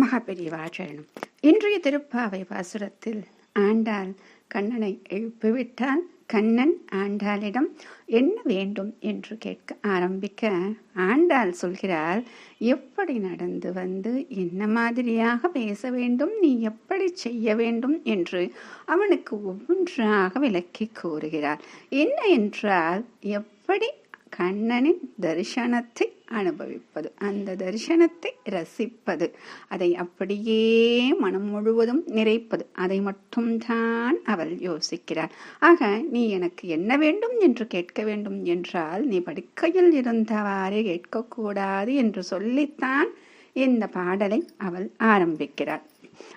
மகாபெரியவாச்சரணம் இன்றைய திருப்பாவை பாசுரத்தில் ஆண்டாள் கண்ணனை எழுப்பிவிட்டால் கண்ணன் ஆண்டாளிடம் என்ன வேண்டும் என்று கேட்க ஆரம்பிக்க ஆண்டாள் சொல்கிறார் எப்படி நடந்து வந்து என்ன மாதிரியாக பேச வேண்டும் நீ எப்படி செய்ய வேண்டும்? என்று அவனுக்கு ஒவ்வொன்றாக விளக்கி கூறுகிறார் என்ன என்றால் எப்படி கண்ணனின் தரிசனத்தை அனுபவிப்பது. அந்த தரிசனத்தை ரசிப்பது. அதை அப்படியே மனம் முழுவதும் நிறைப்பது. அதை மட்டும்தான் அவள் யோசிக்கிறார். ஆக நீ எனக்கு என்ன வேண்டும் என்று கேட்க வேண்டும் என்றால் நீ படுக்கையில் இருந்தவாறே கேட்கக்கூடாது என்று சொல்லித்தான் இந்த பாடலை அவள் ஆரம்பிக்கிறாள்.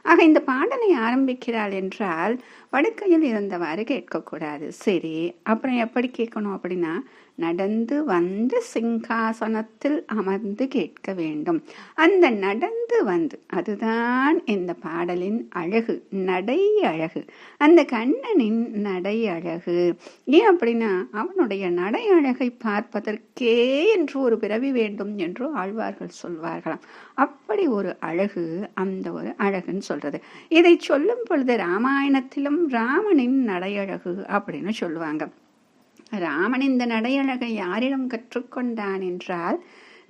ஆக இந்த பாடலை ஆரம்பிக்கிறாள் என்றால் படுக்கையில் இருந்தவாறு கேட்கக்கூடாது. சரி அப்புறம் எப்படி கேட்கணும் அப்படின்னா நடந்து வந்து சிங்காசனத்தில் அமர்ந்து கேட்க வேண்டும். அந்த நடந்து வந்து அதுதான் இந்த பாடலின் அழகு நடை அழகு. அந்த கண்ணனின் நடை அழகு. ஏன் அப்படின்னா அவனுடைய நடை அழகை பார்ப்பதற்கே என்று ஒரு பிறவி வேண்டும் என்று ஆழ்வார்கள் சொல்வார்களாம். அப்படி ஒரு அழகு அந்த ஒரு அழகுன்னு சொல்றது. இதை சொல்லும் பொழுது ராமாயணத்திலும் ராமனின் நடையழகு அப்படின்னு சொல்லுவாங்க. ராமன் இந்த நடையழகை யாரிடம் கற்றுக்கொண்டான் என்றால்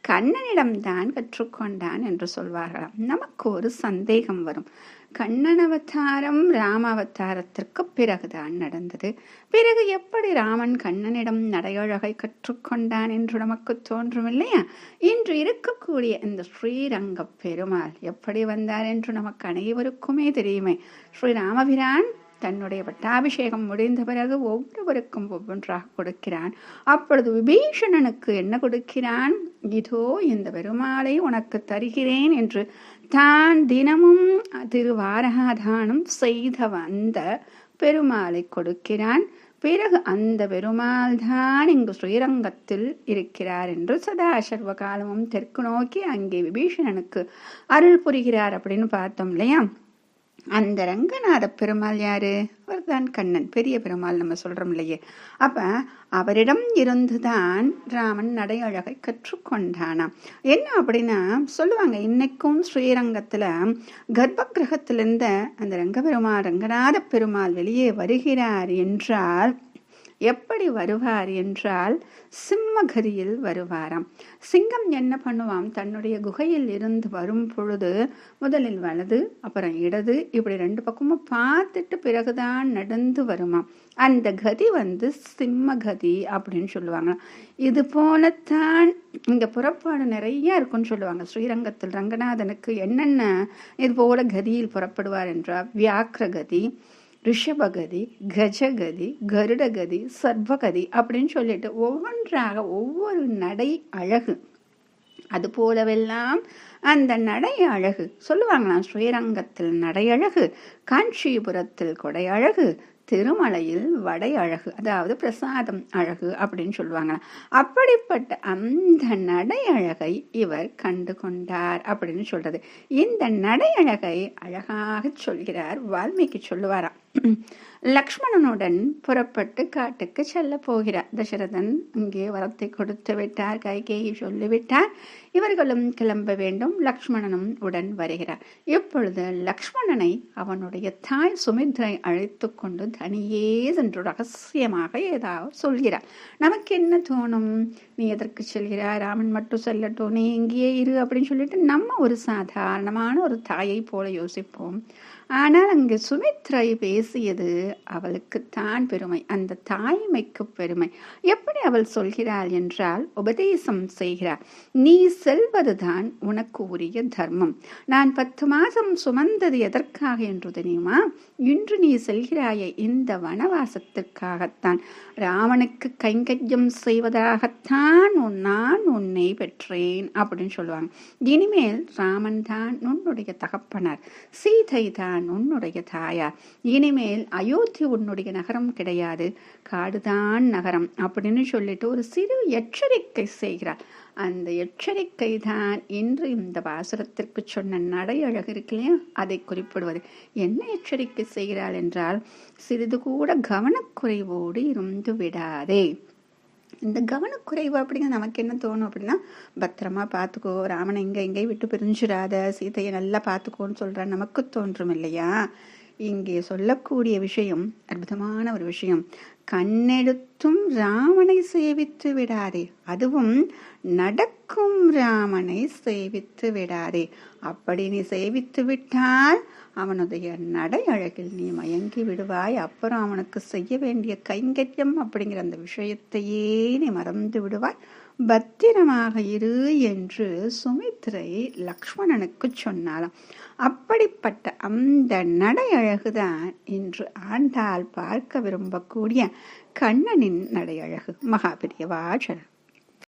கண்ணனிடம்தான் கற்றுக்கொண்டான் என்று சொல்வார்களாம். நமக்கு ஒரு சந்தேகம் வரும். கண்ணன் அவதாரம் ராம அவதாரத்திற்கு பிறகுதான் நடந்தது. பிறகு எப்படி ராமன் கண்ணனிடம் நடையழகை கற்றுக்கொண்டான் என்று நமக்கு தோன்றும் இல்லையா இன்று இருக்கக்கூடிய இந்த ஸ்ரீரங்க பெருமாள் எப்படி வந்தார் என்று நமக்கு அனைவருக்குமே தெரியுமே. ஸ்ரீ ராமபிரான் தன்னுடைய பட்டாபிஷேகம் முடிந்த பிறகு ஒவ்வொருவருக்கும் ஒவ்வொன்றாக கொடுக்கிறான். அப்பொழுது விபீஷணனுக்கு என்ன கொடுக்கிறான்? இதோ இந்த பெருமாளை உனக்கு தருகிறேன் என்று தான் தினமும் திருவாரகாதானம் செய்த வந்த பெருமாளை கொடுக்கிறான். பிறகு அந்த பெருமாள் தான் இங்கு ஸ்ரீரங்கத்தில் இருக்கிறார் என்று சதாசர்வ காலமும் தெற்கு நோக்கி அங்கே விபீஷணனுக்கு அருள் புரிகிறார் அப்படின்னு பார்த்தோம் இல்லையா? அந்த ரங்கநாத பெருமாள் யாரு? அவர் தான் கண்ணன் பெரிய பெருமாள் நம்ம சொல்றோம் இல்லையே. அப்ப அவரிடம் இருந்துதான் ராமன் நடை அழகை கற்றுக்கொண்டானாம். என்ன அப்படின்னா சொல்லுவாங்க இன்னைக்கும் ஸ்ரீரங்கத்துல கர்ப்ப கிரகத்திலிருந்த அந்த ரங்கபெருமாள் ரங்கநாத பெருமாள் வெளியே வருகிறார் என்றால் எப்படி வருவார் என்றால் சிம்மகரியில் வருவாராம். சிங்கம் என்ன பண்ணுவான் தன்னுடைய குகையில் இருந்து வரும் பொழுது முதலில் வலது அப்புறம் இடது இப்படி ரெண்டு பக்கமும் பார்த்துட்டு பிறகுதான் நடந்து வருமாம். அந்த கதி வந்து சிம்மகதி அப்படின்னு சொல்லுவாங்க. இது போலத்தான் இங்கே புறப்பாடு நிறைய இருக்குன்னு சொல்லுவாங்க. ஸ்ரீரங்கத்தில் ரங்கநாதனுக்கு என்னென்ன இது போல கதியில் புறப்படுவார் என்றால் வியாக்கிரகதி ரிஷபகதி கஜகதி கருடகதி சர்வகதி அப்படின்னு சொல்லிட்டு ஒவ்வொன்றாக ஒவ்வொரு நடை அழகு. அது போலவெல்லாம் அந்த நடை அழகு சொல்லுவாங்களாம் ஸ்ரீரங்கத்தில் நடை அழகு காஞ்சிபுரத்தில் கொடை அழகு திருமலையில் வடை அழகு அதாவது பிரசாதம் அழகு அப்படின்னு சொல்லுவாங்களாம். அப்படிப்பட்ட அந்த நடை அழகை இவர் கண்டு கொண்டார் அப்படின்னு சொல்றது. இந்த நடை அழகை அழகாக சொல்கிறார் வால்மீகி சொல்லுவாராம். லக்ஷ்மணனுடன் புறப்பட்டு காட்டுக்கு செல்ல போகிறார். தசரதன் இங்கே வரத்தை கொடுத்து விட்டார் கைகேயி சொல்லிவிட்டார். இவர்களும் கிளம்ப வேண்டும். லக்ஷ்மணனும் உடன் வருகிறார். இப்பொழுது லக்ஷ்மணனை அவனுடைய தாய் சுமித்ரை அழைத்து கொண்டு தனியே சென்று ரகசியமாக ஏதாவது சொல்கிறார். நமக்கு என்ன தோணும்? நீ எதற்கு செல்கிறாய்? ராமன் மட்டும் செல்லட்டும். நீ இங்கேயே இரு அப்படின்னு சொல்லிட்டு நம்ம ஒரு சாதாரணமான ஒரு தாயை போல யோசிப்போம். ஆனால் அங்கு சுமித்ரை பேசியது அவளுக்குத்தான் பெருமை. அந்த தாய்மைக்கு பெருமை. எப்படி அவள் சொல்கிறாள் என்றால் உபதேசம் செய்கிறார் நீ செல்வதுதான் உனக்கு உரிய தர்மம். நான் பத்து மாதம் சுமந்தது எதற்காக என்று தெரியுமா? இன்று நீ செல்கிறாய இந்த வனவாசத்திற்காகத்தான். ராவனுக்கு கைங்கரியம் செய்வதாகத்தான் நான் பெற்றேன் அப்படின்னு சொல்லுவாங்க. இனிமேல் ராமன் தான் உன்னுடைய தகப்பனார் சீதை தான் உன்னுடைய தாயார். இனிமேல் அயோத்தி உன்னுடைய நகரம் கிடையாது காடுதான் நகரம் அப்படின்னு சொல்லிட்டு ஒரு சிறு எச்சரிக்கை செய்கிறார். அந்த எச்சரிக்கை தான் இன்று இந்த பாசுரத்திற்கு சொன்ன நடை அழகு இருக்கு இல்லையா? அதை குறிப்பிடுவது. என்ன எச்சரிக்கை செய்கிறாள் என்றால் சிறிது கூட கவனக்குறைவோடு இருந்து விடாதே. இந்த கவனக்குறைவு அப்படிங்க நமக்கு என்ன தோணும் அப்படின்னா பத்திரமா பார்த்துக்கோ ராமனை இங்கே எங்கேயும் விட்டு பிரிஞ்சிடாத சீதையை நல்லா பார்த்துக்கோன்னு சொல்கிற நமக்கு தோன்றும் இல்லையா? இங்கே சொல்லக்கூடிய விஷயம் அற்புதமான ஒரு விஷயம். கண்ணெடுத்தும் ராமனை சேவித்து விடாதே. அதுவும் நடக்கும் ராமனை சேவித்து விடாதே. அப்படி நீ சேவித்து விட்டால் அவனுடைய நடை அழகில் நீ மயங்கி விடுவாய். அப்புறம் அவனுக்கு செய்ய வேண்டிய கைங்கரியம் அப்படிங்கிற அந்த விஷயத்தையே நீ மறந்து விடுவாய். பத்திரமாக இரு என்று சுமித்ரை லக்ஷ்மணனுக்கு சொன்னாலாம் அப்படிப்பட்ட அந்த நடை அழகுதான் இன்று ஆண்டால் பார்க்க விரும்பக்கூடிய கண்ணனின் நடை அழகு